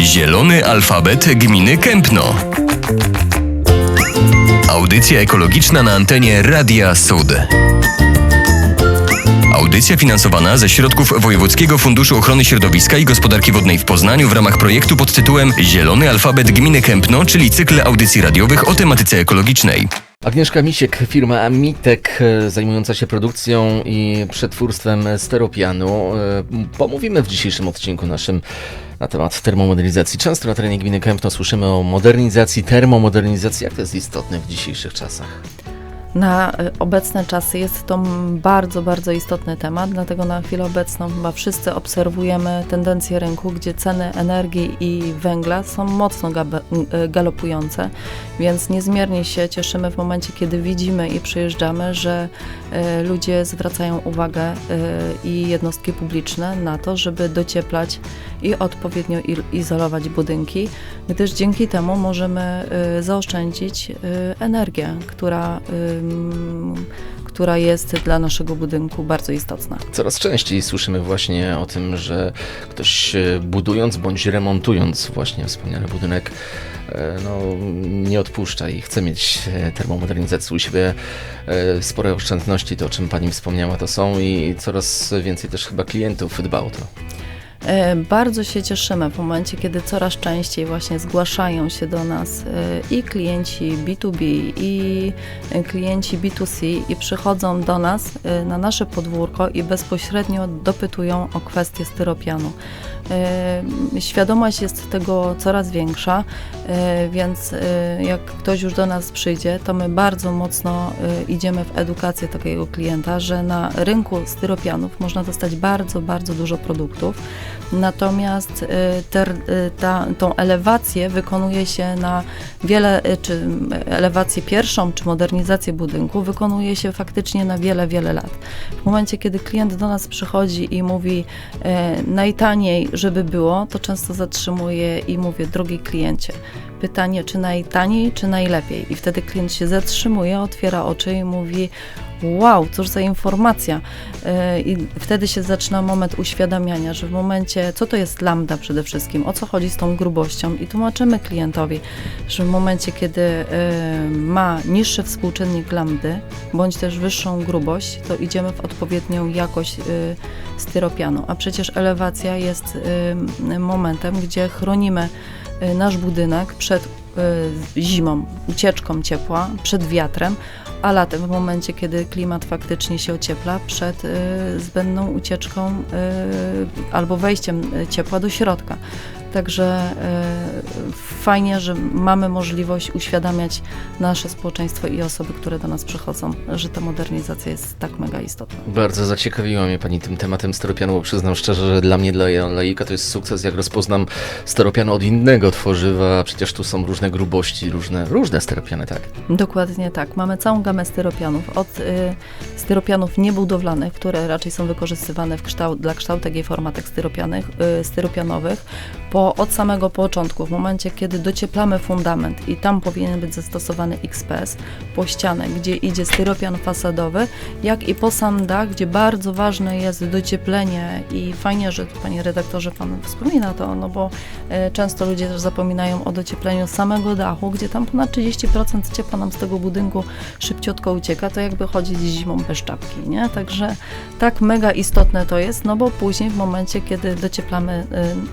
Zielony alfabet gminy Kępno. Audycja ekologiczna na antenie Radia Sud. Audycja finansowana ze środków Wojewódzkiego Funduszu Ochrony Środowiska i Gospodarki Wodnej w Poznaniu w ramach projektu pod tytułem Zielony alfabet gminy Kępno, czyli cykl audycji radiowych o tematyce ekologicznej. Agnieszka Misiek, firma Amitek, e, zajmująca się produkcją i przetwórstwem steropianu. E, Pomówimy w dzisiejszym odcinku naszym na temat termomodernizacji. Często na terenie gminy Kępno słyszymy o modernizacji, termomodernizacji. Jak to jest istotne w dzisiejszych czasach? Na y, obecne czasy jest to bardzo, bardzo istotny temat, dlatego na chwilę obecną chyba wszyscy obserwujemy tendencję rynku, gdzie ceny energii i węgla są mocno y, galopujące, więc niezmiernie się cieszymy w momencie, kiedy widzimy i przyjeżdżamy, że y, ludzie zwracają uwagę i jednostki publiczne na to, żeby docieplać i odpowiednio izolować budynki, gdyż dzięki temu możemy zaoszczędzić energię, która, która jest dla naszego budynku bardzo istotna. Coraz częściej słyszymy właśnie o tym, że ktoś e, budując bądź remontując właśnie wspomniany budynek e, no, nie odpuszcza i chce mieć e, termomodernizację u siebie. Spore oszczędności, to o czym Pani wspomniała, to są i coraz więcej też chyba klientów dba o to. E, Bardzo się cieszymy w momencie, kiedy coraz częściej właśnie zgłaszają się do nas e, i klienci B2B, i klienci B2C i przychodzą do nas e, na nasze podwórko i bezpośrednio dopytują o kwestię styropianu. Świadomość jest tego coraz większa, więc jak ktoś już do nas przyjdzie, to my bardzo mocno idziemy w edukację takiego klienta, że na rynku styropianów można dostać bardzo, bardzo dużo produktów. Natomiast y, ter, y, ta, tą elewację wykonuje się na wiele, y, czy elewację pierwszą, czy modernizację budynku wykonuje się faktycznie na wiele, wiele lat. W momencie, kiedy klient do nas przychodzi i mówi najtaniej, żeby było, to często zatrzymuje i mówię, drogi kliencie, pytanie, czy najtaniej, czy najlepiej. I wtedy klient się zatrzymuje, otwiera oczy i mówi, wow, cóż za informacja. Yy, I wtedy się zaczyna moment uświadamiania, że w momencie, co to jest lambda przede wszystkim, o co chodzi z tą grubością i tłumaczymy klientowi, że w momencie, kiedy yy, ma niższy współczynnik lambdy, bądź też wyższą grubość, to idziemy w odpowiednią jakość yy, styropianu. A przecież elewacja jest momentem, gdzie chronimy nasz budynek przed zimą, ucieczką ciepła, przed wiatrem, a latem, w momencie, kiedy klimat faktycznie się ociepla, przed y, zbędną ucieczką y, albo wejściem y, ciepła do środka. Także y, fajnie, że mamy możliwość uświadamiać nasze społeczeństwo i osoby, które do nas przychodzą, że ta modernizacja jest tak mega istotna. Bardzo zaciekawiła mnie Pani tym tematem steropianu, bo przyznam szczerze, że dla mnie, dla laika to jest sukces, jak rozpoznam steropian od innego tworzywa, przecież tu są różne grubości, różne, różne steropiany, tak? Dokładnie tak. Mamy całą gamę styropianów. Od y, styropianów niebudowlanych, które raczej są wykorzystywane w kształt, dla kształtek i formatek styropianych, y, styropianowych, po, od samego początku, w momencie, kiedy docieplamy fundament i tam powinien być zastosowany XPS, po ścianę, gdzie idzie styropian fasadowy, jak i po sam dach, gdzie bardzo ważne jest docieplenie i fajnie, że panie redaktorze, pan wspomina to, no bo e, często ludzie też zapominają o dociepleniu samego dachu, gdzie tam ponad 30% ciepła nam z tego budynku szybciutko ucieka, to jakby chodzić zimą bez czapki, nie? Także tak mega istotne to jest, no bo później w momencie, kiedy docieplamy,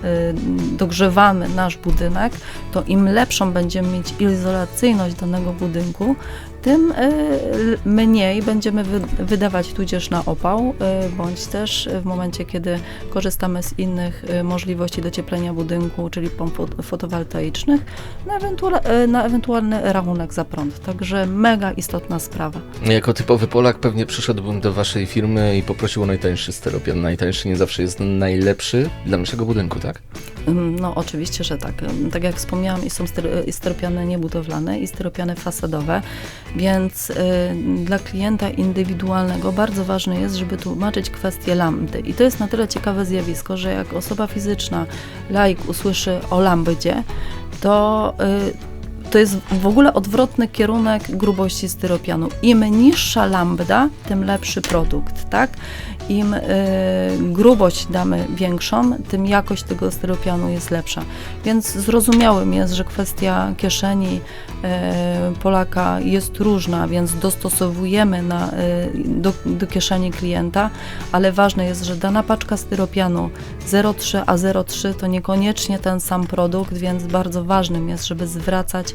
y, y, dogrzewamy nasz budynek, to im lepszą będziemy mieć izolacyjność danego budynku, tym y, mniej będziemy wy, wydawać tudzież na opał, y, bądź też w momencie, kiedy korzystamy z innych y, możliwości docieplenia budynku, czyli pomp fot- fotowoltaicznych, na, ewentual, na ewentualny rachunek za prąd. Także mega istotna sprawa. Jako typowy Polak pewnie przyszedłbym do Waszej firmy i poprosił o najtańszy steropian. Najtańszy nie zawsze jest najlepszy dla naszego budynku, tak? No oczywiście, że tak. Tak jak wspomniałam, są styropiany niebudowlane i styropiany fasadowe, więc y, dla klienta indywidualnego bardzo ważne jest, żeby tłumaczyć kwestię lambdy. I to jest na tyle ciekawe zjawisko, że jak osoba fizyczna, laik usłyszy o lambdzie, to y, to jest w ogóle odwrotny kierunek grubości styropianu. Im niższa lambda, tym lepszy produkt, tak? Im y, grubość damy większą, tym jakość tego styropianu jest lepsza. Więc zrozumiałym jest, że kwestia kieszeni y, Polaka jest różna, więc dostosowujemy na, y, do, do kieszeni klienta, ale ważne jest, że dana paczka styropianu 0,3 a 0,3 to niekoniecznie ten sam produkt, więc bardzo ważnym jest, żeby zwracać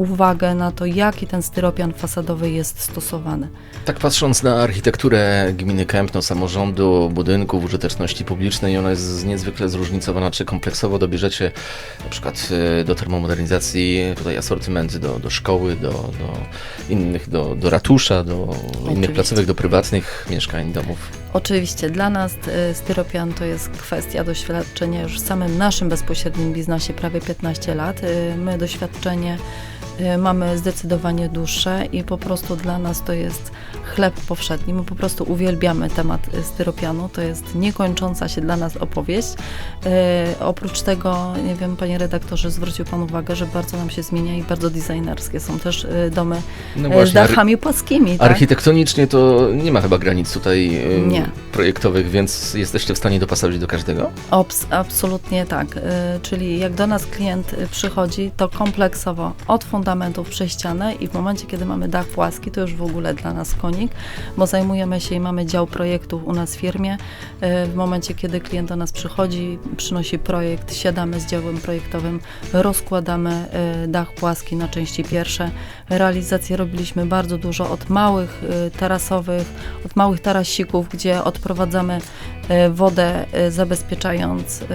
uwagę na to, jaki ten styropian fasadowy jest stosowany. Tak patrząc na architekturę gminy Kępno, samorządu, budynków, użyteczności publicznej, ona jest niezwykle zróżnicowana. Czy kompleksowo dobierzecie na przykład y, do termomodernizacji tutaj asortymenty do, do szkoły, do, do innych, do, do ratusza, do innych Oczywiście. placówek, do prywatnych mieszkań, domów? Oczywiście dla nas y, styropian to jest kwestia doświadczenia już w samym naszym bezpośrednim biznesie prawie 15 lat. Y, My doświadczenie mamy zdecydowanie dłuższe i po prostu dla nas to jest chleb powszedni. My po prostu uwielbiamy temat y, styropianu. To jest niekończąca się dla nas opowieść. Y, Oprócz tego, nie wiem, panie redaktorze, zwrócił pan uwagę, że bardzo nam się zmienia i bardzo designerskie są też y, domy No y, z dachami płaskimi. Tak? Architektonicznie to nie ma chyba granic tutaj y, Nie. Projektowych, więc jesteście w stanie dopasować do każdego? Obs, absolutnie tak. Y, czyli jak do nas klient y, przychodzi, to kompleksowo od fundamentów przez ścianę i w momencie, kiedy mamy dach płaski, to już w ogóle dla nas konik, bo zajmujemy się i mamy dział projektów u nas w firmie. Y, w momencie, kiedy klient do nas przychodzi, przynosi projekt, siadamy z działem projektowym, rozkładamy y, dach płaski na części pierwsze. Realizację robiliśmy bardzo dużo od małych y, tarasowych, od małych tarasików, gdzie odprowadzamy e, wodę, e, zabezpieczając e,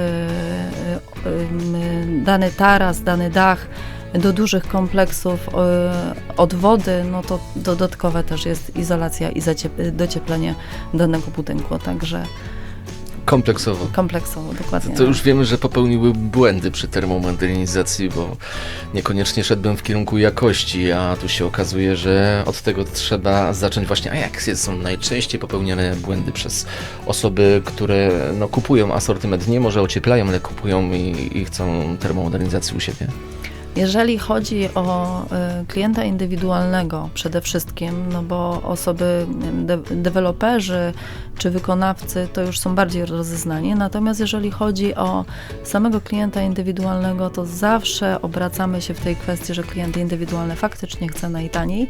dany taras, dany dach do dużych kompleksów od wody, no to dodatkowe też jest izolacja i docieplenie danego budynku, także Kompleksowo. kompleksowo dokładnie. To już wiemy, że popełniły błędy przy termomodernizacji, bo niekoniecznie szedłbym w kierunku jakości, a tu się okazuje, że od tego trzeba zacząć właśnie. A jak są najczęściej popełniane błędy przez osoby, które no, kupują asortyment, nie może ocieplają, ale kupują i, i chcą termomodernizacji u siebie? Jeżeli chodzi o y, klienta indywidualnego przede wszystkim, no bo osoby, wiem, de, deweloperzy czy wykonawcy to już są bardziej rozeznani, natomiast jeżeli chodzi o samego klienta indywidualnego, to zawsze obracamy się w tej kwestii, że klient indywidualny faktycznie chce najtaniej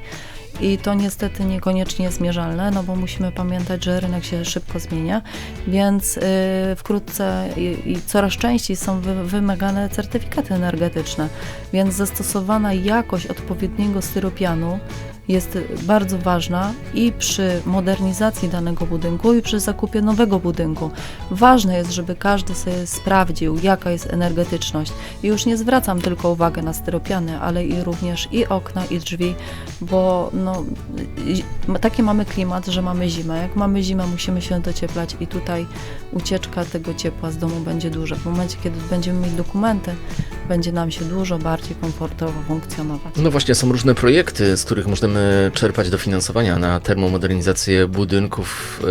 i to niestety niekoniecznie jest mierzalne, no bo musimy pamiętać, że rynek się szybko zmienia, więc y, wkrótce i, i coraz częściej są wy, wymagane certyfikaty energetyczne, więc zastosowana jakość odpowiedniego styropianu jest bardzo ważna i przy modernizacji danego budynku, i przy zakupie nowego budynku. Ważne jest, żeby każdy sobie sprawdził, jaka jest energetyczność. I już nie zwracam tylko uwagi na styropiany, ale i również i okna, i drzwi, bo no, taki mamy klimat, że mamy zimę. Jak mamy zimę, musimy się docieplać i tutaj ucieczka tego ciepła z domu będzie duża. W momencie, kiedy będziemy mieć dokumenty, będzie nam się dużo bardziej komfortowo funkcjonować. No właśnie, są różne projekty, z których możemy czerpać dofinansowania na termomodernizację budynków.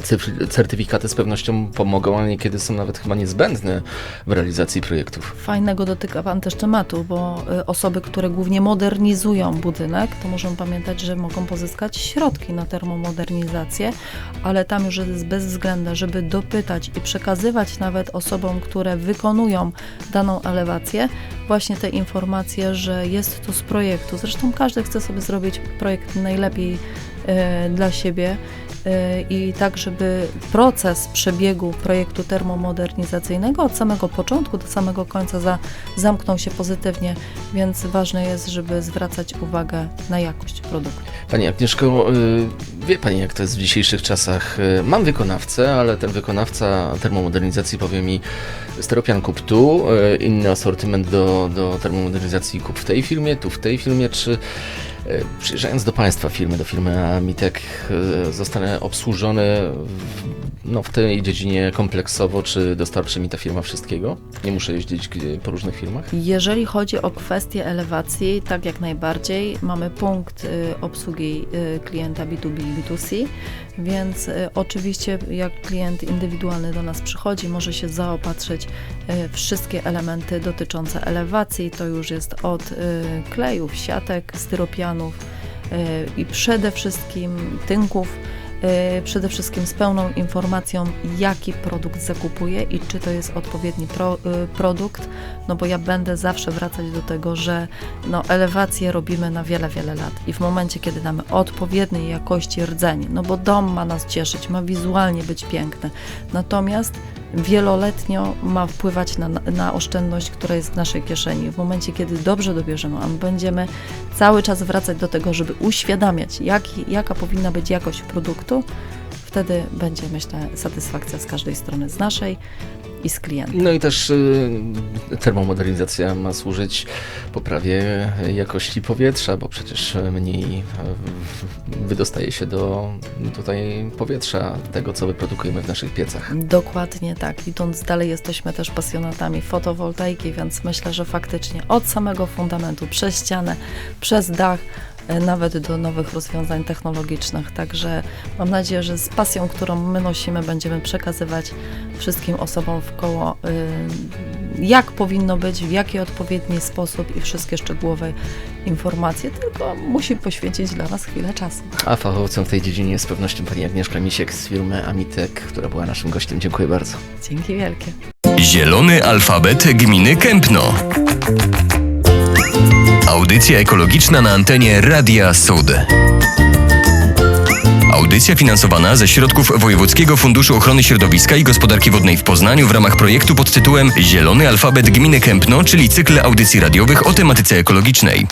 Te certyfikaty z pewnością pomogą, ale niekiedy są nawet chyba niezbędne w realizacji projektów. Fajnego dotyka Pan też tematu, bo y, osoby, które głównie modernizują budynek, to muszą pamiętać, że mogą pozyskać środki na termomodernizację, ale tam już jest bezwzględne, żeby dopytać i przekazywać nawet osobom, które wykonują daną elewację, właśnie te informacje, że jest to z projektu. Zresztą każdy chce sobie zrobić projekt najlepiej y, dla siebie i tak, żeby proces przebiegu projektu termomodernizacyjnego od samego początku do samego końca za, zamknął się pozytywnie, więc ważne jest, żeby zwracać uwagę na jakość produktu. Pani Agnieszko, y, wie Pani jak to jest w dzisiejszych czasach? Y, Mam wykonawcę, ale ten wykonawca termomodernizacji powie mi steropian kup tu, y, inny asortyment do, do termomodernizacji kup w tej firmie, tu w tej firmie, czy Przyjeżdżając do Państwa firmy, do firmy Amitek, e, zostanę obsłużony w, no, w tej dziedzinie kompleksowo, czy dostarczy mi ta firma wszystkiego? Nie muszę jeździć po różnych firmach? Jeżeli chodzi o kwestię elewacji, tak jak najbardziej, mamy punkt y, obsługi y, klienta B2B i B2C, więc y, oczywiście jak klient indywidualny do nas przychodzi, może się zaopatrzyć y, wszystkie elementy dotyczące elewacji, to już jest od y, klejów, siatek, styropianów i przede wszystkim tynków, przede wszystkim z pełną informacją, jaki produkt zakupuje i czy to jest odpowiedni pro, y, produkt, no bo ja będę zawsze wracać do tego, że no, elewację robimy na wiele, wiele lat i w momencie, kiedy damy odpowiedniej jakości rdzeń, no bo dom ma nas cieszyć, ma wizualnie być piękny, natomiast wieloletnio ma wpływać na, na oszczędność, która jest w naszej kieszeni. W momencie, kiedy dobrze dobierzemy, a my będziemy cały czas wracać do tego, żeby uświadamiać, jaki, jaka powinna być jakość produktu, wtedy będzie, myślę, satysfakcja z każdej strony, z naszej i z klienta. No i też y, termomodernizacja ma służyć poprawie jakości powietrza, bo przecież mniej y, wydostaje się do tutaj powietrza tego, co wyprodukujemy w naszych piecach. Dokładnie tak. Idąc dalej, jesteśmy też pasjonatami fotowoltaiki, więc myślę, że faktycznie od samego fundamentu, przez ścianę, przez dach, nawet do nowych rozwiązań technologicznych. Także mam nadzieję, że z pasją, którą my nosimy, będziemy przekazywać wszystkim osobom w koło, y, jak powinno być, w jaki odpowiedni sposób i wszystkie szczegółowe informacje, tylko musi poświęcić dla nas chwilę czasu. A fachowcem w tej dziedzinie jest z pewnością pani Agnieszka Misiek z firmy Amitek, która była naszym gościem. Dziękuję bardzo. Dzięki wielkie. Zielony alfabet gminy Kępno. Audycja ekologiczna na antenie Radia Sud. Audycja finansowana ze środków Wojewódzkiego Funduszu Ochrony Środowiska i Gospodarki Wodnej w Poznaniu w ramach projektu pod tytułem Zielony alfabet gminy Kępno, czyli cykl audycji radiowych o tematyce ekologicznej.